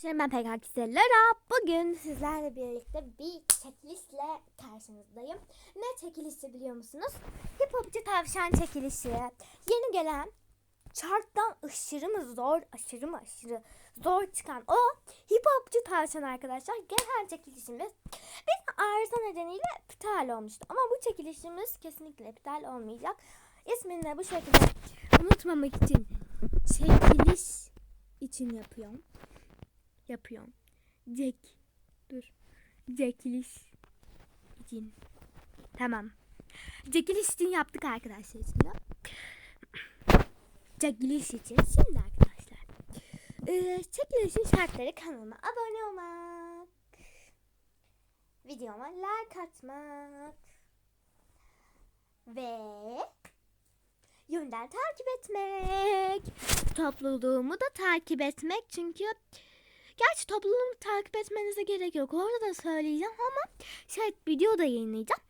Şimdi ben PKK Lara. Bugün sizlerle birlikte bir çekilişle karşınızdayım. Ne çekilişi biliyor musunuz? Hip hopçu tavşan çekilişi. Yeni gelen charttan aşırı mı zor, aşırı mı aşırı zor çıkan o hip hopçu tavşan arkadaşlar. Genel çekilişimiz bir arıza nedeniyle iptal olmuştu. Ama bu çekilişimiz kesinlikle iptal olmayacak. İsmini de bu şekilde unutmamak için çekiliş için yapıyorum yapıyorum. Jack. Dur. Jackiliş için. Tamam. Jackiliş için yaptık arkadaşlar şimdi. Jackiliş için. Şimdi arkadaşlar. Ee, çekilişin şartları kanalıma abone olmak. Videoma like atmak. Ve yönden takip etmek. Topluluğumu da takip etmek çünkü Gerçi topluluğumu takip etmenize gerek yok. Orada da söyleyeceğim ama şey video da yayınlayacağım.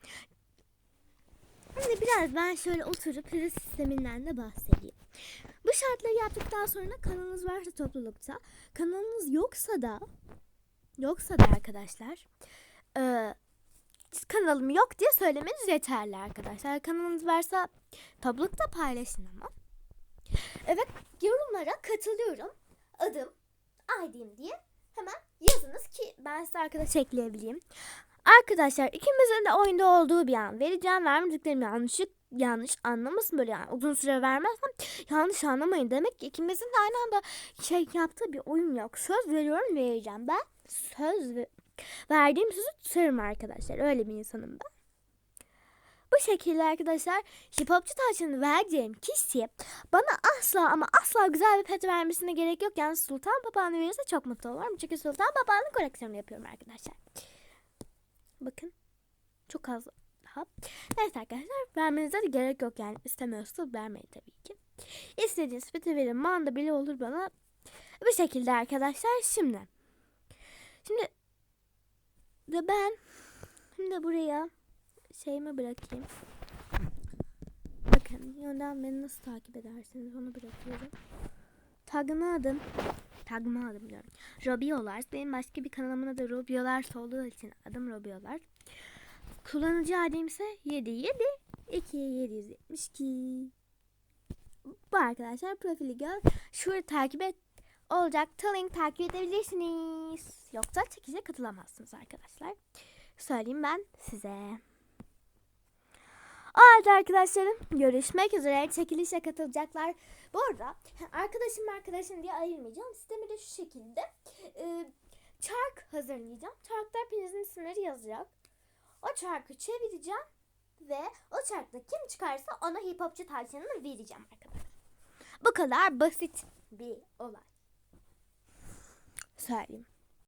Şimdi biraz ben şöyle oturup hızlı sisteminden de bahsedeyim. Bu şartları yaptıktan sonra kanalınız varsa toplulukta, kanalınız yoksa da yoksa da arkadaşlar e, kanalım yok diye söylemeniz yeterli arkadaşlar. Kanalınız varsa toplulukta paylaşın ama. Evet yorumlara katılıyorum. Adım ID'm diye hemen yazınız ki ben size arkadaş ekleyebileyim. Arkadaşlar ikimizin de oyunda olduğu bir an vereceğim. Vermediklerimi yanlış yanlış anlamasın böyle yani uzun süre vermezsem yanlış anlamayın. Demek ki ikimizin de aynı anda şey yaptığı bir oyun yok. Söz veriyorum vereceğim. Ben söz ve- verdiğim sözü tutarım arkadaşlar. Öyle bir insanım ben. Şekilde arkadaşlar hip hopçu taşını vereceğim kişi bana asla ama asla güzel bir pet vermesine gerek yok. Yani Sultan Papağanı verirse çok mutlu olurum. Çünkü Sultan Papağanı koleksiyonu yapıyorum arkadaşlar. Bakın. Çok az daha. Neyse arkadaşlar vermenize de gerek yok yani. istemiyorsanız vermeyin tabii ki. İstediğiniz peti verin. Manda bile olur bana. Bu şekilde arkadaşlar şimdi. Şimdi de ben şimdi buraya şeyimi bırakayım. Bakın yönden beni nasıl takip edersiniz onu bırakıyorum. Tagımı adım. Tagımı adım diyorum. Robiolars. Benim başka bir kanalımın adı Robiolars olduğu için adım Robiolars. Kullanıcı adım ise 77 2 772. Bu arkadaşlar profili gör. Şurada takip et olacak. Link takip edebilirsiniz. Yoksa çekişe katılamazsınız arkadaşlar. Söyleyeyim ben size. Halde arkadaşlarım görüşmek üzere. Çekilişe katılacaklar. Bu arada arkadaşım arkadaşım diye ayırmayacağım. Sistemi de şu şekilde. Ee, çark hazırlayacağım. Çarkta hepinizin isimleri yazacak. O çarkı çevireceğim. Ve o çarkta kim çıkarsa ona hip hopçu tavşanını vereceğim arkadaşlar. Bu kadar basit bir olay. Söyleyeyim.